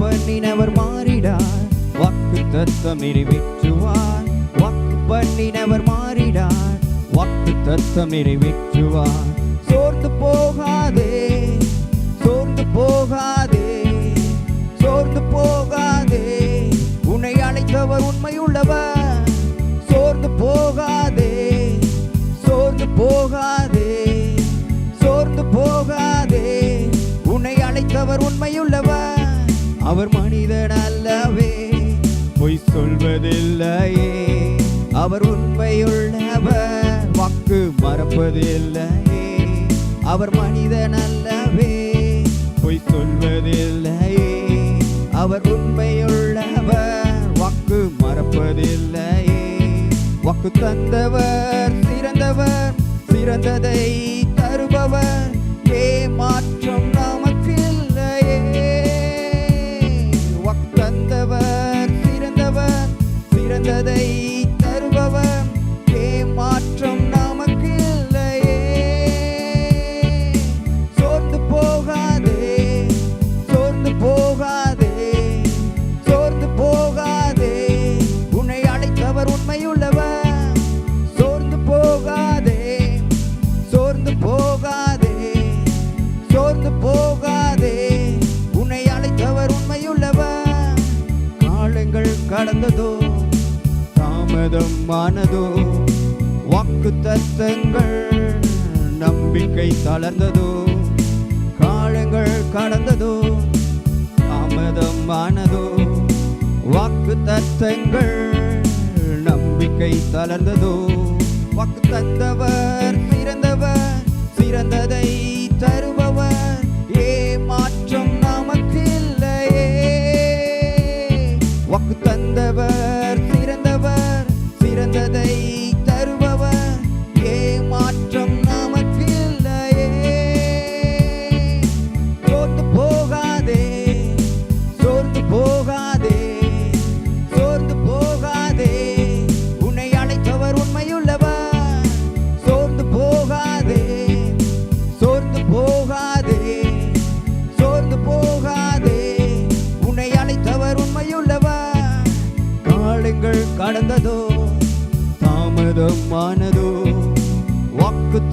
பண்ணினவர் மாறிடார். வாக்கு தத்தம் நிறைவேற்றுவார். வாக்கு பண்ணினவர் மாறிடார். வாக்கு தத்தம் நிறைவேற்றுவார். சோர்ந்து போகாதே சோர்ந்து போகாதே சோர்ந்து போகாதே. உன்னை அழைத்தவர் உண்மையுள்ளவர். சோர்ந்து போகாதே சோர்ந்து போகாதே சோர்ந்து போகாதே. உன்னை அழைத்தவர் உண்மையுள்ள அவர் மனிதன் அல்லவே. பொய் சொல்வதில்லையே. அவர் உண்மையுள்ளவர். வாக்கு மறப்பதில்லையே. அவர் மனிதன் அல்லவே. பொய் சொல்வதில்லையே. அவர் உண்மையுள்ளவர். வாக்கு மறப்பதில்லையே. வாக்கு தந்தவர் சிறந்தவர் சிறந்ததை தருபவர். ஏமாற்றம் சிறந்ததை தருபவர். ஏமாற்றம் நமக்கு இல்லையே சோர்ந்து போகாதே சோர்ந்து போகாதே சோர்ந்து போகாதே. உன்னை அழைத்தவர் உண்மையுள்ளவர். சோர்ந்து போகாதே சோர்ந்து போகாதே சோர்ந்து போகாதே. உன்னை அழைத்தவர் உண்மையுள்ளவர். காலங்கள் கடந்ததோ தாமதம் ஆனதோ வாக்கு தத்தங்கள் நம்பிக்கை தளர்ந்ததோ காலங்கள் கடந்ததோ தாமதம் ஆனதோ வாக்கு தத்தங்கள் நம்பிக்கை தளர்ந்ததோ வாக்கு தந்தவர் சிறந்தவர் சிறந்ததை தருபவர் ஏமாற்றம் நமக்கு இல்லையே. வாக்கு தந்தவர்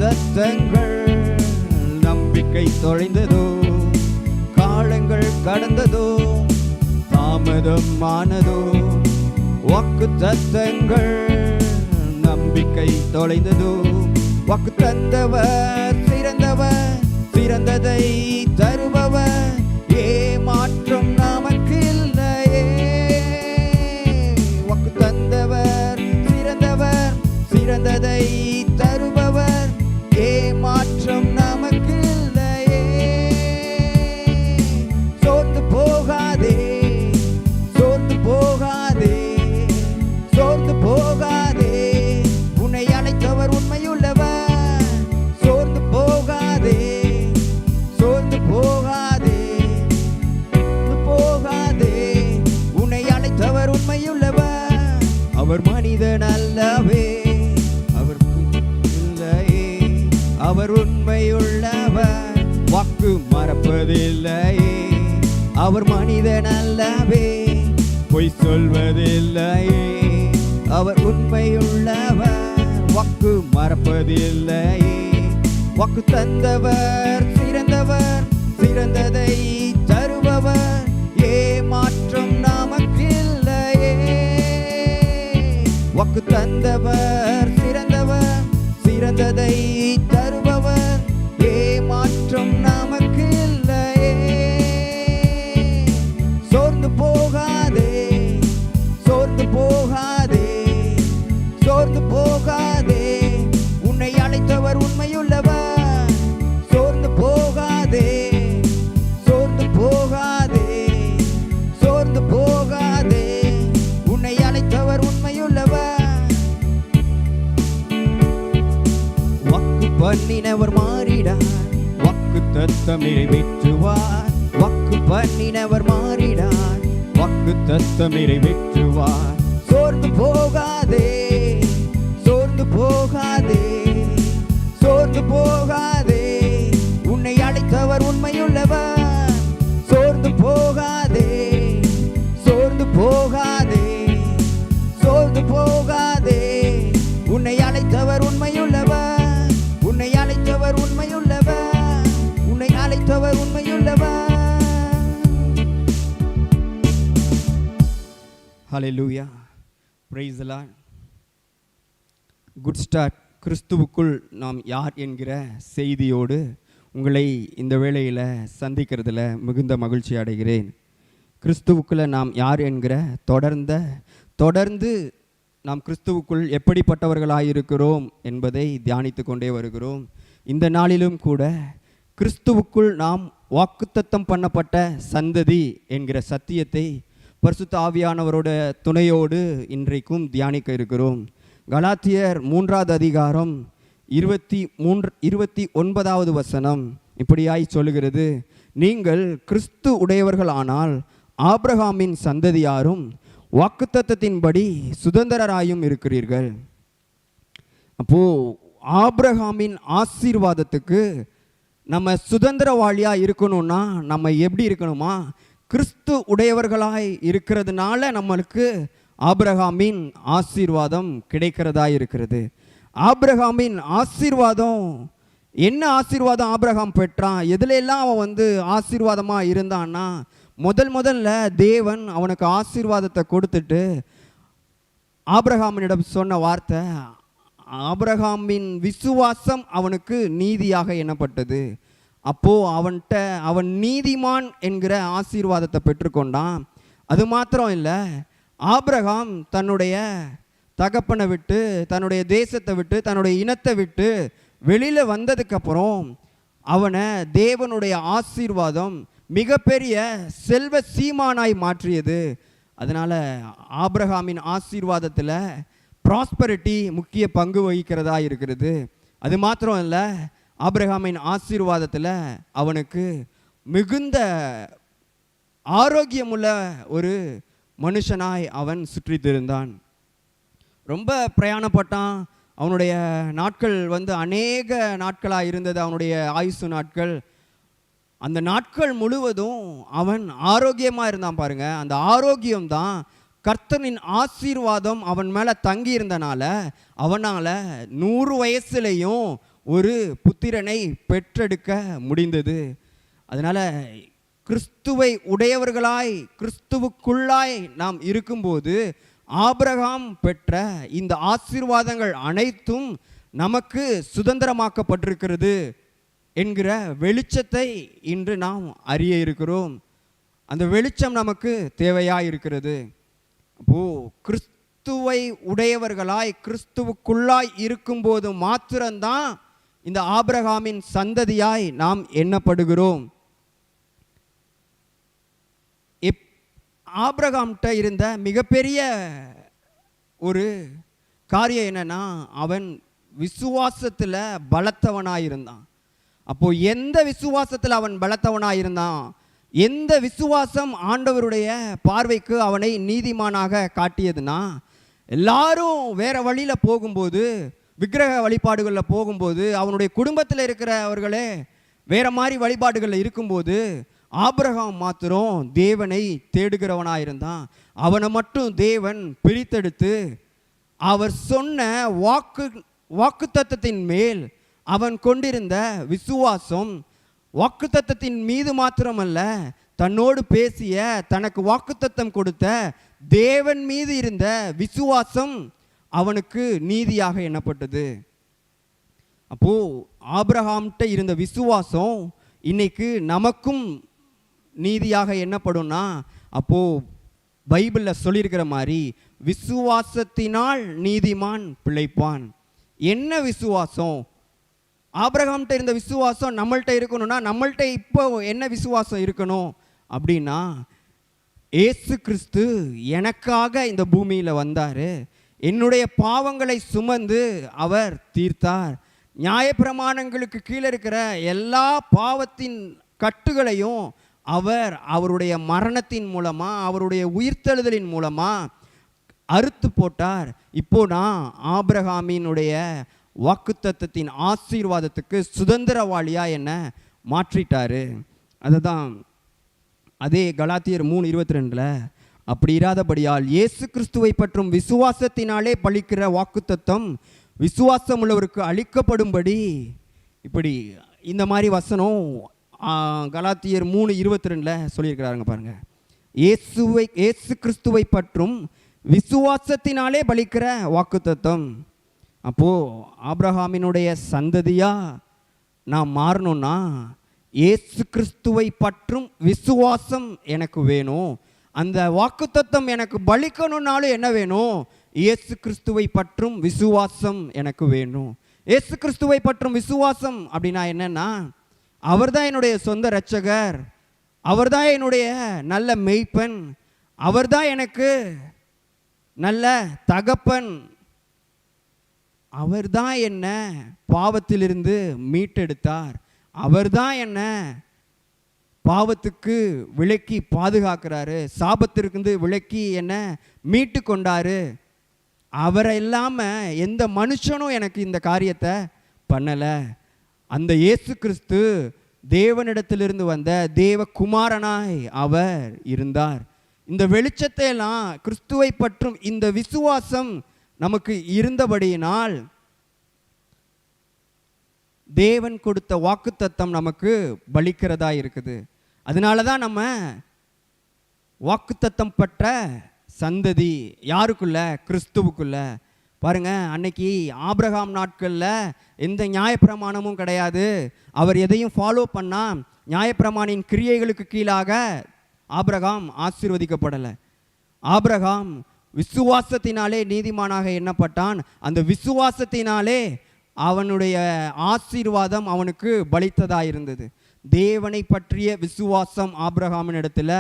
வாக்கு நம்பிக்கை தொலைந்ததோ காலங்கள் கடந்ததோ தாமதமானதோ வாக்கு தத்தங்கள் நம்பிக்கை தொலைந்ததோ வாக்கு தந்தவர் சிறந்தவர் சிறந்ததை தருபவர். ஏமாற்றம் நமக்கு இல்லையே வாக்கு தந்தவர் சிறந்தவர் சிறந்ததை மறப்பதில்லையே அவர் மனிதன் அல்லவே. பொய் சொல்வதில்லையே. அவர் உண்மையுள்ளவர் வாக்கு மறப்பதில்லையே. வாக்கு தந்தவர் சிறந்தவர் சிறந்ததை தருபவர். ஏமாற்றம் நமக்கு இல்லையே வாக்கு தந்தவர் சிறந்தவர் சிறந்ததை தருபவர். ஏமாற்றம் நமக்கு பண்ணினவர் மாறிடார். வாக்கு தத்தம் நிறைவேற்றுவார் வாக்கு பண்ணினவர் மாறிடார். வாக்கு தத்தம் நிறைவேற்றுவார் சோர்ந்து போகாதே. சோர்ந்து போகாதே. சோர்ந்து போகாதே ஹலெலூயா praise குட் ஸ்டார்ட் கிறிஸ்துவுக்குள் நாம் யார் என்கிற செய்தியோடு உங்களை இந்த வேளையில் சந்திக்கிறதுல மிகுந்த மகிழ்ச்சி அடைகிறேன். கிறிஸ்துவுக்குள்ள நாம் யார் என்கிற தொடர்ந்த தொடர்ந்து நாம் கிறிஸ்துவுக்குள் எப்படிப்பட்டவர்களாயிருக்கிறோம் என்பதை தியானித்து கொண்டே வருகிறோம். இந்த நாளிலும் கூட கிறிஸ்துவுக்குள் நாம் வாக்குத்தத்தம் பண்ணப்பட்ட சந்ததி என்கிற சத்தியத்தை பரிசுத்த ஆவியானவரோட துணையோடு இன்றைக்கும் தியானிக்க இருக்கிறோம். கலாத்தியர் மூன்றாவது அதிகாரம் இருபத்தி மூன்று இருபத்தி ஒன்பதாவது வசனம் இப்படியாய் சொல்லுகிறது. நீங்கள் கிறிஸ்து உடையவர்களானால் ஆப்ரஹாமின் சந்ததியாரும் வாக்குத்தத்தத்தின்படி சுதந்திரராயும் இருக்கிறீர்கள். அப்போ ஆப்ரஹாமின் ஆசீர்வாதத்துக்கு நம்ம சுதந்திரவாளியாக இருக்கணும்னா நம்ம எப்படி இருக்கணுமா? கிறிஸ்து உடையவர்களாய் இருக்கிறதுனால நம்மளுக்கு ஆபிரகாமின் ஆசீர்வாதம் கிடைக்கிறதா இருக்கிறது. ஆபிரகாமின் ஆசீர்வாதம் என்ன ஆசீர்வாதம் ஆபிரகாம் பெற்றான்? எதுல எல்லாம் அவன் வந்து ஆசீர்வாதமாக இருந்தான்னா முதல் முதல்ல தேவன் அவனுக்கு ஆசீர்வாதத்தை கொடுத்துட்டு ஆபிரகாமினிடம் சொன்ன வார்த்தை ஆபிரகாமின் விசுவாசம் அவனுக்கு நீதியாக எண்ணப்பட்டது. அப்போது அவன்கிட்ட அவன் நீதிமான் என்கிற ஆசீர்வாதத்தை பெற்றுக்கொண்டான். அது மாத்திரம் இல்லை ஆப்ரகாம் தன்னுடைய தகப்பனை விட்டு தன்னுடைய தேசத்தை விட்டு தன்னுடைய இனத்தை விட்டு வெளியில் வந்ததுக்கப்புறம் அவனை தேவனுடைய ஆசீர்வாதம் மிகப்பெரிய செல்வ சீமானாய் மாற்றியது. அதனால் ஆப்ரஹாமின் ஆசீர்வாதத்தில் ப்ராஸ்பரிட்டி முக்கிய பங்கு வகிக்கிறதா இருக்கிறது. அது மாத்திரம் இல்லை ஆபிரகாமின் ஆசீர்வாதத்தில் அவனுக்கு மிகுந்த ஆரோக்கியமுள்ள ஒரு மனுஷனாய் அவன் சுற்றித்திருந்தான். ரொம்ப பிரயாணப்பட்டான். அவனுடைய நாட்கள் வந்து அநேக நாட்களாக இருந்தது. அவனுடைய ஆயுசு நாட்கள். அந்த நாட்கள் முழுவதும் அவன் ஆரோக்கியமாக இருந்தான் பாருங்க. அந்த ஆரோக்கியம் தான் கர்த்தனின் ஆசீர்வாதம் அவன் மேலே தங்கியிருந்தனால அவனால் நூறு வயசுலேயும் ஒரு புத்திரனை பெற்றெடுக்க முடிந்தது. அதனால் கிறிஸ்துவை உடையவர்களாய் கிறிஸ்துவுக்குள்ளாய் நாம் இருக்கும்போது ஆபிரகாம் பெற்ற இந்த ஆசீர்வாதங்கள் அனைத்தும் நமக்கு சுதந்திரமாக்கப்பட்டிருக்கிறது என்கிற வெளிச்சத்தை இன்று நாம் அறிய இருக்கிறோம். அந்த வெளிச்சம் நமக்கு தேவையாக இருக்கிறது அப்போ கிறிஸ்துவை உடையவர்களாய் கிறிஸ்துவுக்குள்ளாய் இருக்கும்போது மாத்திரம்தான் இந்த ஆபிரகாமின் சந்ததியாய் நாம் எண்ணப்படுகிறோம். எப் ஆபிரகாம்கிட்ட இருந்த மிகப்பெரிய ஒரு காரியம் என்னன்னா அவன் விசுவாசத்தில் பலத்தவனாக இருந்தான் அப்போ எந்த விசுவாசத்தில் அவன் பலத்தவனாக இருந்தான் எந்த விசுவாசம் ஆண்டவருடைய பார்வைக்கு அவனை நீதிமானாக காட்டியதுன்னா எல்லாரும் வேற வழியில் போகும்போது விக்கிரக வழிபாடுகளில் போகும்போது அவனுடைய குடும்பத்தில் இருக்கிறவர்களே வேற மாதிரி வழிபாடுகளில் இருக்கும்போது ஆபிரகாம் மாத்திரம் தேவனை தேடுகிறவனாக இருந்தான் அவனை மட்டும் தேவன் பிரித்தெடுத்து அவர் சொன்ன வாக்கு வாக்குத்தத்தத்தின் மேல் அவன் கொண்டிருந்த விசுவாசம் வாக்குத்தத்தத்தின் மீது மாத்திரமல்ல தன்னோடு பேசிய தனக்கு வாக்குத்தத்தம் கொடுத்த தேவன் மீது இருந்த விசுவாசம் அவனுக்கு நீதியாக எண்ணப்பட்டது. அப்போது ஆப்ரஹாம்கிட்ட இருந்த விசுவாசம் இன்னைக்கு நமக்கும் நீதியாக எண்ணப்படும்னா அப்போது பைபிளில் சொல்லியிருக்கிற மாதிரி விசுவாசத்தினால் நீதிமான் பிழைப்பான். என்ன விசுவாசம்? ஆபிரகாம்கிட்ட இருந்த விசுவாசம் நம்மள்கிட்ட இருக்கணும்னா நம்மள்ட்ட இப்போ என்ன விசுவாசம் இருக்கணும்? அப்படின்னா ஏசு கிறிஸ்து எனக்காக இந்த பூமியில் வந்தார். என்னுடைய பாவங்களை சுமந்து அவர் தீர்த்தார். நியாயப்பிரமாணங்களுக்கு கீழே இருக்கிற எல்லா பாவத்தின் கட்டுகளையும் அவர் அவருடைய மரணத்தின் மூலமாக அவருடைய உயிர்த்தெழுதலின் மூலமாக அறுத்து போட்டார். இப்போ நான் ஆபிரகாமினுடைய வாக்குத்தத்தின் ஆசீர்வாதத்துக்கு சுதந்திரவாளியாக என்ன மாற்றிட்டாரு. அதுதான் அதே கலாத்தியர் மூணு இருபத்தி ரெண்டில் அப்படி இராதபடியால் இயேசு கிறிஸ்துவை பற்றும் விசுவாசத்தினாலே பழிக்கிற வாக்குத்தத்தம் விசுவாசம் உள்ளவருக்கு அளிக்கப்படும்படி இப்படி இந்த மாதிரி வசனம் கலாத்தியர் மூணு இருபத்தி ரெண்டில் சொல்லியிருக்கிறாருங்க பாருங்க. இயேசுவை இயேசு கிறிஸ்துவை பற்றும் விசுவாசத்தினாலே பலிக்கிற வாக்குத்தத்தம். அப்போது ஆப்ரஹாமினுடைய சந்ததியாக நான் மாறணும்னா இயேசு கிறிஸ்துவை பற்றும் விசுவாசம் எனக்கு வேணும். அந்த வாக்குத்தத்தம் எனக்கு பலிக்கணும்னாலும் என்ன வேணும்? இயேசு கிறிஸ்துவை பற்றும் விசுவாசம் எனக்கு வேணும். இயேசு கிறிஸ்துவை பற்றும் விசுவாசம் அப்படின்னா என்னன்னா அவர்தான் என்னுடைய சொந்த இரட்சகர். அவர்தான் என்னுடைய நல்ல மெய்ப்பன் அவர்தான் எனக்கு நல்ல தகப்பன். அவர்தான் என்ன பாவத்திலிருந்து மீட்டெடுத்தார். அவர்தான் என்ன பாவத்துக்கு விலக்கி பாதுகாக்கிறாரு. சாபத்திற்கு விலக்கி என்னை? மீட்டு கொண்டாரு. அவரை இல்லாமல் எந்த மனுஷனும் எனக்கு இந்த காரியத்தை பண்ணலை. அந்த இயேசு கிறிஸ்து தேவனிடத்திலிருந்து வந்த தேவகுமாரனாய் அவர் இருந்தார். இந்த வெளிச்சத்தை எல்லாம் கிறிஸ்துவை பற்றும் இந்த விசுவாசம் நமக்கு இருந்தபடியினால் தேவன் கொடுத்த வாக்குத்தத்தம் நமக்கு பலிக்கிறதா இருக்குது. அதனால தான் நம்ம வாக்குத்தத்தம் பெற்ற சந்ததி யாருக்குள்ள? கிறிஸ்துவுக்குள்ள. பாருங்க அன்னைக்கு ஆபிரகாம் நாட்களில் எந்த நியாயப்பிரமாணமும் கிடையாது. அவர் எதையும் ஃபாலோ பண்ணால் நியாயப்பிரமாணின் கிரியைகளுக்கு கீழாக ஆபிரகாம் ஆசீர்வதிக்கப்படலை. ஆபிரகாம் விசுவாசத்தினாலே நீதிமானாக எண்ணப்பட்டான். அந்த விசுவாசத்தினாலே அவனுடைய ஆசீர்வாதம் அவனுக்கு பலித்ததாக இருந்தது. தேவனை பற்றிய விசுவாசம் ஆப்ரஹாமின் இடத்துல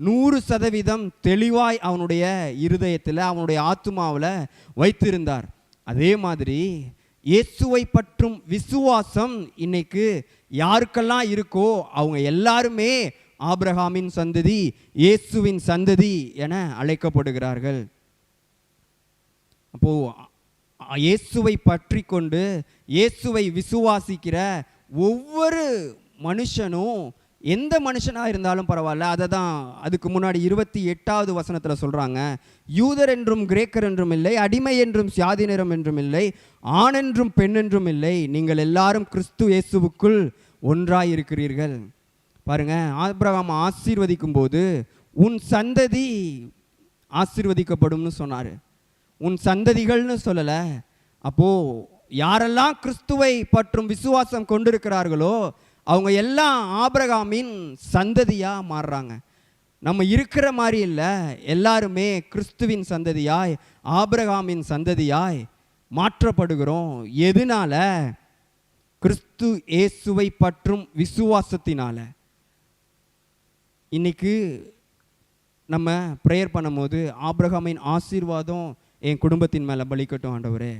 நூறு சதவீதம் தெளிவாய் அவனுடைய இருதயத்தில் அவனுடைய ஆத்மாவில் வைத்திருந்தார். அதே மாதிரி இயேசுவை பற்றும் விசுவாசம் இன்னைக்கு யாருக்கெல்லாம் இருக்கோ அவங்க எல்லாருமே ஆபிரகாமின் சந்ததி இயேசுவின் சந்ததி என அழைக்கப்படுகிறார்கள். அப்போ இயேசுவை பற்றி கொண்டு இயேசுவை விசுவாசிக்கிற ஒவ்வொரு மனுஷனும் எந்த மனுஷனாக இருந்தாலும் பரவாயில்ல. அதை தான் அதுக்கு முன்னாடி இருபத்தி எட்டாவது வசனத்தில் சொல்கிறாங்க யூதர் என்றும் கிரேக்கர் என்றும் இல்லை அடிமை என்றும் சியாதினரம் என்றும் இல்லை ஆண் என்றும் பெண் என்றும் இல்லை. நீங்கள் எல்லாரும் கிறிஸ்து இயேசுவுக்குள் ஒன்றாய் இருக்கிறீர்கள் பாருங்க ஆப்ரகாம் ஆசீர்வதிக்கும் போது உன் சந்ததி ஆசீர்வதிக்கப்படும்னு சொன்னார். உன் சந்ததிகள்னு சொல்லலை. அப்போ யாரெல்லாம் கிறிஸ்துவை பற்றும் விசுவாசம் கொண்டிருக்கிறார்களோ அவங்க எல்லாம் ஆபரகாமின் சந்ததியாக மாறுறாங்க. நம்ம இருக்கிற மாதிரி இல்லை. எல்லாருமே கிறிஸ்துவின் சந்ததியாய் ஆபரகாமின் சந்ததியாய் மாற்றப்படுகிறோம். எதனால? கிறிஸ்து இயேசுவை பற்றும் விசுவாசத்தினால. இன்னைக்கு நம்ம ப்ரேயர் பண்ணும்போது ஆபிரகாமின் ஆசீர்வாதம் என் குடும்பத்தின் மேலே பலிக்கட்டும் ஆண்டவரே.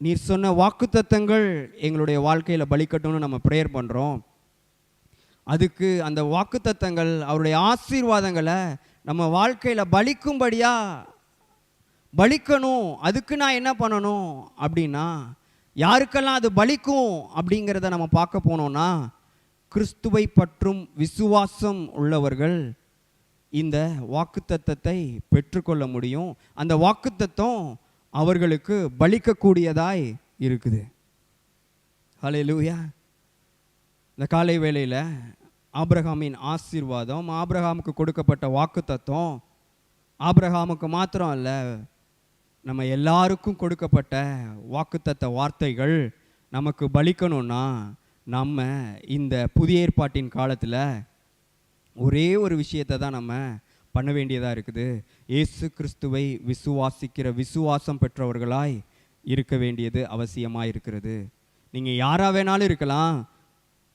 நீர் சொன்ன வாக்குத்தத்தங்கள் எங்களுடைய வாழ்க்கையில் பலிக்கட்டும்னு நம்ம ப்ரேயர் பண்ணுறோம் அதுக்கு அந்த வாக்குத்தத்தங்கள் அவருடைய ஆசீர்வாதங்களை நம்ம வாழ்க்கையில் பலிக்கும்படியாக பலிக்கணும். அதுக்கு நான் என்ன பண்ணணும் அப்படின்னா யாருக்கெல்லாம் அது பலிக்கும் அப்படிங்கிறத நம்ம பார்க்க போனோம்னா கிறிஸ்துவை பற்றும் விசுவாசம் உள்ளவர்கள் இந்த வாக்குத்தத்தத்தை பெற்றுக்கொள்ள முடியும். அந்த வாக்குத்தத்தம் அவர்களுக்கு பலிக்கக்கூடியதாய் இருக்குது. ஹalleluya. இந்த காலை வேளையில் ஆப்ரஹாமின் ஆசீர்வாதம் ஆப்ரஹாமுக்கு கொடுக்கப்பட்ட வாக்குத்தத்தம் ஆப்ரஹாமுக்கு மாத்திரம் இல்லை நம்ம எல்லாருக்கும் கொடுக்கப்பட்ட வாக்குத்தத்த வார்த்தைகள் நமக்கு பலிக்கணும்னா நம்ம இந்த புதிய ஏற்பாட்டின் காலத்தில் ஒரே ஒரு விஷயத்தை தான் நம்ம பண்ண வேண்டியதாக இருக்குது. இயேசு கிறிஸ்துவை விசுவாசிக்கிற விசுவாசம் பெற்றவர்களாய் இருக்க வேண்டியது அவசியமாக இருக்கிறது. நீங்கள் யாராக வேணாலும் இருக்கலாம்.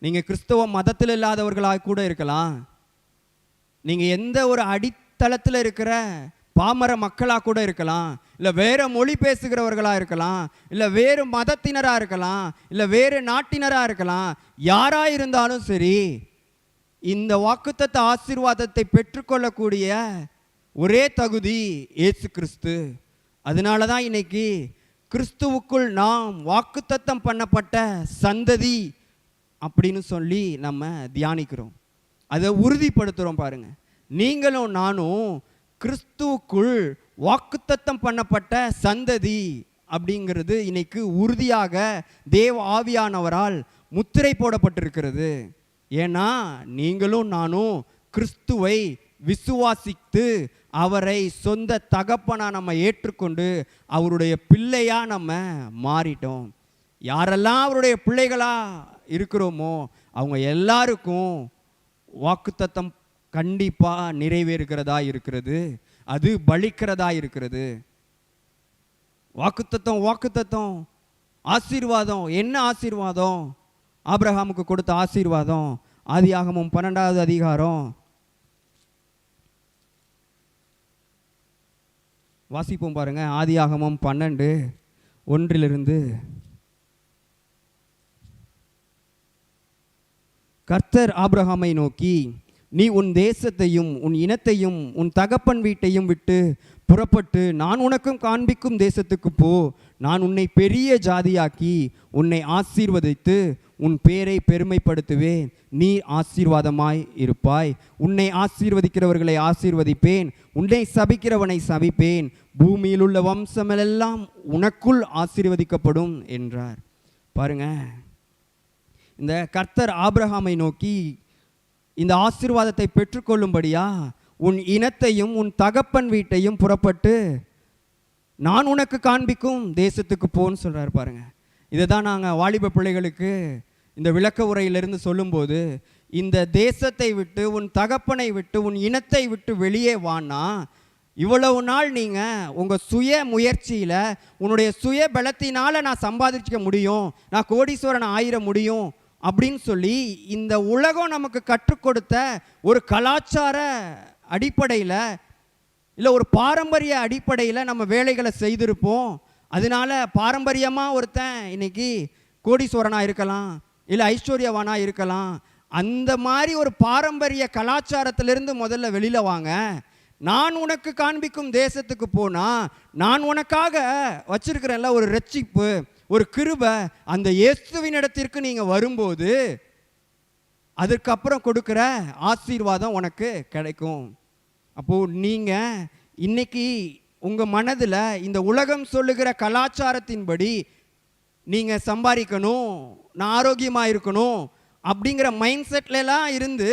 நீங்கள் கிறிஸ்தவ மதத்தில் இல்லாதவர்களாக கூட இருக்கலாம். நீங்கள் எந்த ஒரு அடித்தளத்தில் இருக்கிற பாமர மக்களாக கூட இருக்கலாம். இல்லை வேறு மொழி பேசுகிறவர்களாக இருக்கலாம். இல்லை வேறு மதத்தினராக இருக்கலாம். இல்லை வேறு நாட்டினராக இருக்கலாம். யாராக இருந்தாலும் சரி இந்த வாக்குத்தத்த ஆசீர்வாதத்தை பெற்றுக்கொள்ளக்கூடிய ஒரே தகுதி இயேசு கிறிஸ்து. அதனால தான் இன்னைக்கு கிறிஸ்துவுக்குள் நாம் வாக்குத்தத்தம் பண்ணப்பட்ட சந்ததி அப்படின்னு சொல்லி நம்ம தியானிக்கிறோம். அதை உறுதிப்படுத்துகிறோம் பாருங்க. நீங்களும் நானும் கிறிஸ்துவுக்குள் வாக்குத்தத்தம் பண்ணப்பட்ட சந்ததி அப்படிங்கிறது இன்னைக்கு உறுதியாக தேவ ஆவியானவரால் முத்திரை போடப்பட்டிருக்கிறது. ஏன்னா நீங்களும் நானும் கிறிஸ்துவை விசுவாசித்து அவரை சொந்த தகப்பனாக நம்ம ஏற்றுக்கொண்டு அவருடைய பிள்ளையா நம்ம மாறிட்டோம். யாரெல்லாம் அவருடைய பிள்ளைகளா இருக்கிறோமோ அவங்க எல்லாருக்கும் வாக்குத்தத்தம் கண்டிப்பா நிறைவேறுகிறதா இருக்கிறது. அது பலிக்கிறதா இருக்கிறது. வாக்குத்தத்தம் வாக்குத்தத்தம் ஆசீர்வாதம் என்ன ஆசீர்வாதம்? ஆபிரகாமுக்கு கொடுத்த ஆசீர்வாதம் ஆதியாகமும் பன்னெண்டாவது அதிகாரம். வாசிப்போம் பாருங்க. ஆதியாகமும் பன்னெண்டு ஒன்றிலிருந்து. கர்த்தர் ஆபிரகாமை நோக்கி நீ உன் தேசத்தையும் உன் இனத்தையும் உன் தகப்பன் வீட்டையும் விட்டு புறப்பட்டு நான் உனக்கும் காண்பிக்கும் தேசத்துக்கு போ. நான் உன்னை பெரிய ஜாதியாக்கி உன்னை ஆசீர்வதித்து உன் பேரை பெருமைப்படுத்துவேன். நீ ஆசீர்வாதமாய் இருப்பாய். உன்னை ஆசீர்வதிக்கிறவர்களை ஆசீர்வதிப்பேன். உன்னை சபிக்கிறவனை சபிப்பேன். பூமியில் உள்ள வம்சமெல்லாம் உனக்குள் ஆசீர்வதிக்கப்படும் என்றார். பாருங்க. இந்த கர்த்தர் ஆபிரகாமை நோக்கி இந்த ஆசீர்வாதத்தை பெற்றுக்கொள்ளும்படியா? உன் இனத்தையும் உன் தகப்பன் வீட்டையும் புறப்பட்டு நான் உனக்கு காண்பிக்கும் தேசத்துக்கு போன்னு சொல்றாரு பாருங்க. இதை தான் நாங்கள் வாலிப பிள்ளைகளுக்கு இந்த விளக்க உரையிலிருந்து சொல்லும்போது இந்த தேசத்தை விட்டு உன் தகப்பனை விட்டு உன் இனத்தை விட்டு வெளியே வான்னா இவ்வளவு நாள் நீங்கள் உங்கள் சுய முயற்சியில் உன்னுடைய சுய பலத்தினால் நான் சம்பாதிச்சிக்க முடியும் நான் கோடீஸ்வரன் ஆயிர முடியும் அப்படின்னு சொல்லி இந்த உலகம் நமக்கு கற்றுக் கொடுத்த ஒரு கலாச்சார அடிப்படையில் இல்லை ஒரு பாரம்பரிய அடிப்படையில் நம்ம வேலைகளை செய்திருப்போம். அதனால பாரம்பரியமாக ஒருத்தன் இன்னைக்கு கோடீஸ்வரனாக இருக்கலாம் இல்லை ஐஸ்வர்யவானாக இருக்கலாம். அந்த மாதிரி ஒரு பாரம்பரிய கலாச்சாரத்திலிருந்து முதல்ல வெளியில் வாங்க. நான் உனக்கு காண்பிக்கும் தேசத்துக்கு போனால் நான் உனக்காக வச்சிருக்கிறேன்ல ஒரு ரட்சிப்பு ஒரு கிருபை அந்த இயேசுவின் இடத்திற்கு நீங்கள் வரும்போது அதுக்கப்புறம் கொடுக்குற ஆசீர்வாதம் உனக்கு கிடைக்கும். அப்போது நீங்கள் இன்னைக்கு உங்கள் மனதில் இந்த உலகம் சொல்லுகிற கலாச்சாரத்தின்படி நீங்கள் சம்பாதிக்கணும் நான் ஆரோக்கியமாக இருக்கணும் அப்படிங்கிற மைண்ட் செட்லலாம் இருந்து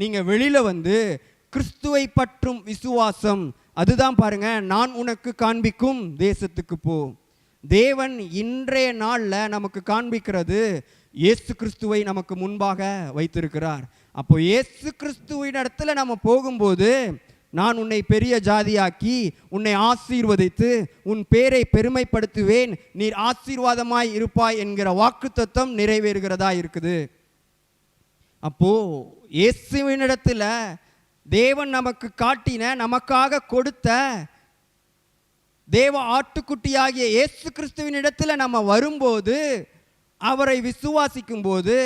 நீங்கள் வெளியில் வந்து கிறிஸ்துவை பற்றும் விசுவாசம். அதுதான் பாருங்க நான் உனக்கு காண்பிக்கும் தேசத்துக்கு போ. தேவன் இன்றைய நாளில் நமக்கு காண்பிக்கிறது இயேசு கிறிஸ்துவை நமக்கு முன்பாக வைத்திருக்கிறார். அப்போ இயேசு கிறிஸ்துவின் இடத்துல நம்ம போகும்போது நான் உன்னை பெரிய ஜாதியாக்கி உன்னை ஆசீர்வதித்து உன் பேரை பெருமைப்படுத்துவேன். நீர் ஆசீர்வாதமாய் இருப்பாய் என்கிற வாக்குத்தத்தம் நிறைவேறுகிறதா இருக்குது. அப்போ இயேசுவினிடத்துல தேவன் நமக்கு காட்டின நமக்காக கொடுத்த தேவ ஆட்டுக்குட்டியாகிய இயேசு கிறிஸ்துவின் இடத்துல நம்ம வரும்போது அவரை விசுவாசிக்கும் போது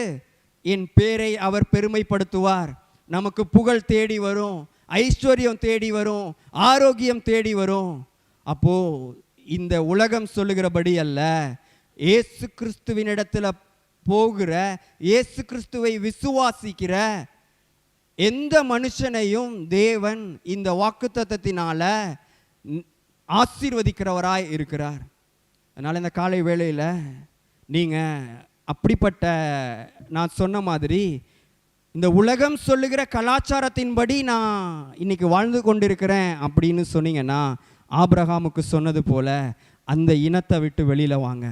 என் பேரை அவர் பெருமைப்படுத்துவார். நமக்கு புகழ் தேடி வரும். ஐஸ்வர்யம் தேடி வரும் ஆரோக்கியம் தேடி வரும். அப்போது இந்த உலகம் சொல்லுகிறபடி அல்ல ஏசு கிறிஸ்துவின் இடத்துல போகிற இயேசு கிறிஸ்துவை விசுவாசிக்கிற எந்த மனுஷனையும் தேவன் இந்த வாக்குத்தத்தத்தினால ஆசீர்வதிக்கிறவராய் இருக்கிறார். அதனால் இந்த காலை வேளையில் நீங்கள் அப்படிப்பட்ட நான் சொன்ன மாதிரி இந்த உலகம் சொல்லுகிற கலாச்சாரத்தின்படி நான் இன்னைக்கு வாழ்ந்து கொண்டிருக்கிறேன் அப்படின்னு சொன்னீங்கன்னா ஆபிரகாமுக்கு சொன்னது போல அந்த இனத்தை விட்டு வெளியில் வாங்க.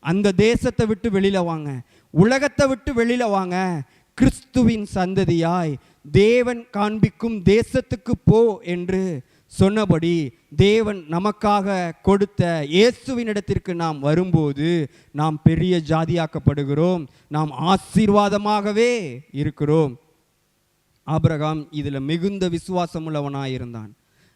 அந்த தேசத்தை விட்டு வெளியில் வாங்க. உலகத்தை விட்டு வெளியில் வாங்க. கிறிஸ்துவின் சந்ததியாய் தேவன் காண்பிக்கும் தேசத்துக்கு போ என்று சொன்னபடி தேவன் நமக்காக கொடுத்த இயேசுவினிடத்திற்கு நாம் வரும்போது நாம் பெரிய ஜாதியாக்கப்படுகிறோம். நாம் ஆசீர்வாதமாகவே இருக்கிறோம். ஆபிரகாம் இதில் மிகுந்த விசுவாசம் இருந்தான்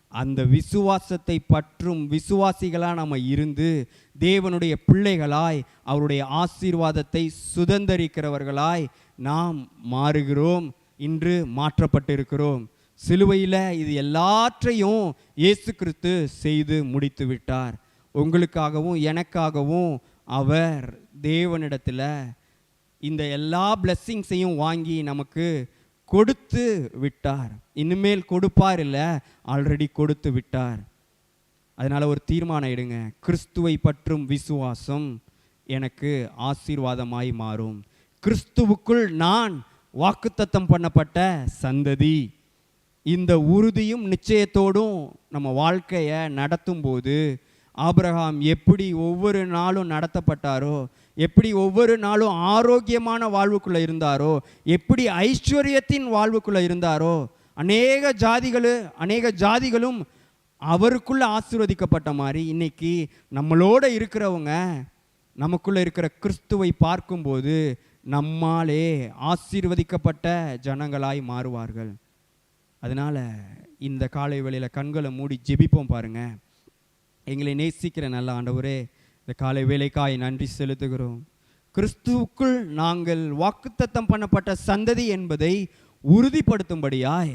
அந்த விசுவாசத்தை பற்றும் விசுவாசிகளாக நம்ம இருந்து தேவனுடைய பிள்ளைகளாய் அவருடைய ஆசீர்வாதத்தை சுதந்தரிக்கிறவர்களாய் நாம் மாறுகிறோம். இன்று மாற்றப்பட்டிருக்கிறோம். சிலுவையில் இது எல்லாற்றையும் இயேசு கிறிஸ்து செய்து முடித்து விட்டார். உங்களுக்காகவும் எனக்காகவும் அவர் தேவனிடத்தில் இந்த எல்லா பிளெஸ்ஸிங்ஸையும் வாங்கி நமக்கு கொடுத்து விட்டார். இனிமேல் கொடுப்பார் இல்லை ஆல்ரெடி கொடுத்து விட்டார். அதனால ஒரு தீர்மானம் எடுங்க. கிறிஸ்துவை பற்றும் விசுவாசம் எனக்கு ஆசீர்வாதமாய் மாறும். கிறிஸ்துவுக்குள் நான் வாக்குத்தத்தம் பண்ணப்பட்ட சந்ததி. இந்த உறுதியும் நிச்சயத்தோடும் நம்ம வாழ்க்கையை நடத்தும்போது ஆபிரகாம் எப்படி ஒவ்வொரு நாளும் நடத்தப்பட்டாரோ எப்படி ஒவ்வொரு நாளும் ஆரோக்கியமான வாழ்வுக்குள்ளே இருந்தாரோ எப்படி ஐஸ்வர்யத்தின் வாழ்வுக்குள்ளே இருந்தாரோ அநேக ஜாதிகள் அநேக ஜாதிகளும் அவருக்குள்ள ஆசீர்வதிக்கப்பட்ட மாதிரி இன்னைக்கு நம்மளோட இருக்கிறவங்க நமக்குள்ள இருக்கிற கிறிஸ்துவை பார்க்கும்போது நம்மாலே ஆசீர்வதிக்கப்பட்ட ஜனங்களாய் மாறுவார்கள். அதனால இந்த காலை வேளையில் கண்களை மூடி ஜெபிப்போம் பாருங்க. எங்களை நேசிக்கிற நல்ல ஆண்டவரே இந்த காலை வேலைக்காய் நன்றி செலுத்துகிறோம். கிறிஸ்துவுக்குள் நாங்கள் வாக்குத்தத்தம் பண்ணப்பட்ட சந்ததி என்பதை உறுதிப்படுத்தும்படியாய்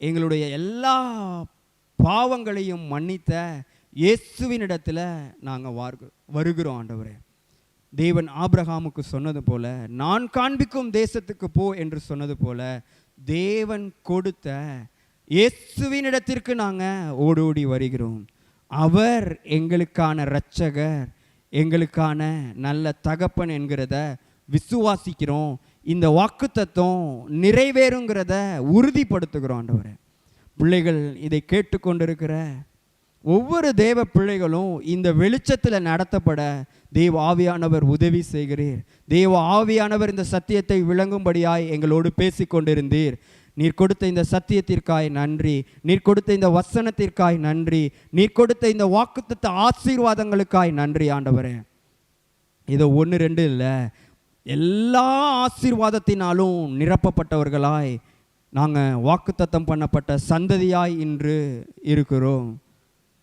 எங்களுடைய எல்லா பாவங்களையும் மன்னித்த இயேசுவினிடத்தில் நாங்கள் வார்கு வருகிறோம் ஆண்டவரே. தேவன் ஆபிரகாமுக்கு சொன்னது போல நான் காண்பிக்கும் தேசத்துக்கு போ என்று சொன்னது போல தேவன் கொடுத்த இயேசுவினிடத்திற்கு நாங்கள் ஓடோடி வருகிறோம். அவர் எங்களுக்கான இரட்சகர் எங்களுக்கான நல்ல தகப்பன் என்கிறத விசுவாசிக்கிறோம். இந்த வாக்குத்தத்தம் நிறைவேறுங்கிறத உறுதிப்படுத்துகிறோம் ஆண்டவரே. பிள்ளைகள் இதை கேட்டுக்கொண்டிருக்கிற ஒவ்வொரு தேவ பிள்ளைகளும் இந்த வெளிச்சத்தில் நடத்தப்பட தேவ ஆவியானவர் உதவி செய்கிறீர். தேவ ஆவியானவர் இந்த சத்தியத்தை விளங்கும்படியாய் எங்களோடு பேசி கொண்டிருந்தீர் நீர் கொடுத்த இந்த சத்தியத்திற்காய் நன்றி. நீர் கொடுத்த இந்த வசனத்திற்காய் நன்றி. நீர் கொடுத்த இந்த வாக்குத்தத்த ஆசீர்வாதங்களுக்காய் நன்றி ஆண்டவரே. இதோ ஒன்று ரெண்டு இல்லை. எல்லா ஆசீர்வாதத்தினாலும் நிரப்பப்பட்டவர்களாய் நாங்கள் வாக்குத்தத்தம் பண்ணப்பட்ட சந்ததியாய் இன்று இருக்கிறோம்.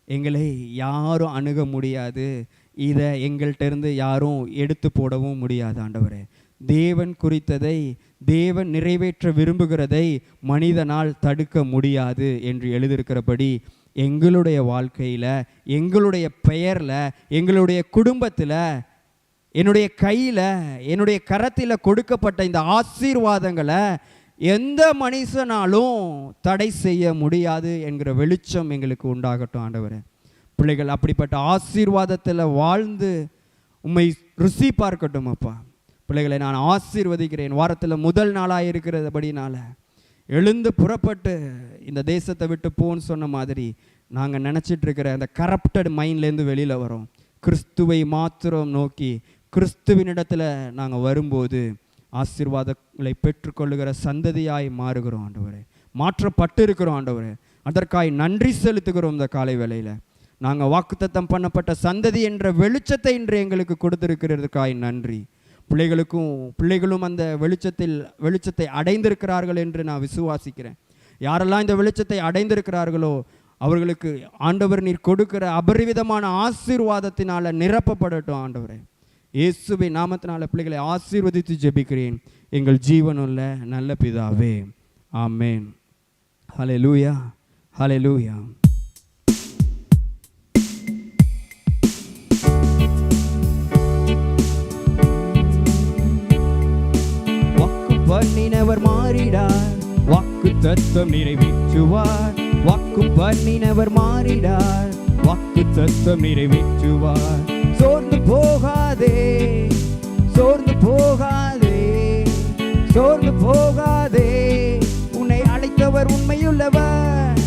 எங்களை யாரும் அணுக முடியாது. இதை எங்கள்கிட்ட இருந்து யாரும் எடுத்து போடவும் முடியாது ஆண்டவரே. தேவன் குறித்ததை தேவன் நிறைவேற்ற விரும்புகிறதை மனிதனால் தடுக்க முடியாது என்று எழுதியிருக்கிறபடி எங்களுடைய வாழ்க்கையில் எங்களுடைய பெயரில் எங்களுடைய குடும்பத்தில் என்னுடைய கையில் என்னுடைய கரத்தில் கொடுக்கப்பட்ட இந்த ஆசீர்வாதங்களை எந்த மனுஷனாலும் தடை செய்ய முடியாது என்கிற வெளிச்சம் எங்களுக்கு உண்டாகட்டும் ஆண்டவர். பிள்ளைகள் அப்படிப்பட்ட ஆசீர்வாதத்தில் வாழ்ந்து உண்மை ருசி பார்க்கட்டும் அப்பா. பிள்ளைகளை நான் ஆசீர்வதிக்கிறேன். வாரத்தில் முதல் நாளாக இருக்கிறபடினால எழுந்து புறப்பட்டு இந்த தேசத்தை விட்டு போன்னு சொன்ன மாதிரி நாங்கள் நினச்சிட்டு இருக்கிற அந்த கரப்டட் மைண்ட்லேருந்து வெளியில் வரோம். கிறிஸ்துவை மாத்திரம் நோக்கி கிறிஸ்துவினிடத்தில் நாங்கள் வரும்போது ஆசீர்வாதங்களை பெற்றுக்கொள்ளுகிற சந்ததியாய் மாறுகிறோம் ஆண்டவரே. மாற்றப்பட்டு இருக்கிறோம் ஆண்டவரே. அதற்காய் நன்றி செலுத்துகிறோம் இந்த காலை வேளையில். நாங்கள் வாக்குத்தத்தம் பண்ணப்பட்ட சந்ததி என்ற வெளிச்சத்தை இன்று எங்களுக்கு கொடுத்திருக்கிறதுக்காய் நன்றி. பிள்ளைகளுக்கும் பிள்ளைகளும் அந்த வெளிச்சத்தில் வெளிச்சத்தை அடைந்திருக்கிறார்கள் என்று நான் விசுவாசிக்கிறேன். யாரெல்லாம் இந்த வெளிச்சத்தை அடைந்திருக்கிறார்களோ அவர்களுக்கு ஆண்டவர் நீர் கொடுக்கிற அபரிவிதமான ஆசீர்வாதத்தினால் நிரப்பப்படட்டும் ஆண்டவரே. இயேசுவை நாமத்தினால பிள்ளைகளை ஆசீர்வதித்து ஜெபிக்கிறேன். எங்கள் ஜீவனுள்ள நல்ல பிதாவே. ஆமேன். ஹலே லூயா ஹலே லூயா வாக்கு பண்ணினவர் மாறிடார். வாக்கு தத்துவம் நிறைவேற்றுவார். வாக்கு பண்ணினவர் மாறிடார். வாக்கு தத்துவம் நிறைவேற்றுவார். சோர்ந்து போகாதே சோர்ந்து போகாதே சோர்ந்து போகாதே. உன்னை அழைத்தவர் உண்மையுள்ளவர்.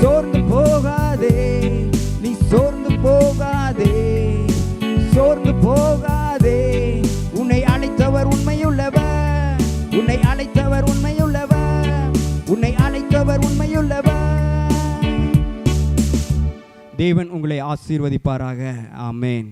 சோர்ந்து போகாதே நீ சோர்ந்து போகாதே சோர்ந்து போகாதே. உன்னை அழைத்தவர் உண்மையுள்ளவர். உன்னை அழைத்தவர் உண்மையுள்ளவர். உன்னை அழைத்தவர் உண்மையுள்ளவர். தேவன் உங்களை ஆசீர்வதிப்பாராக. ஆமேன்.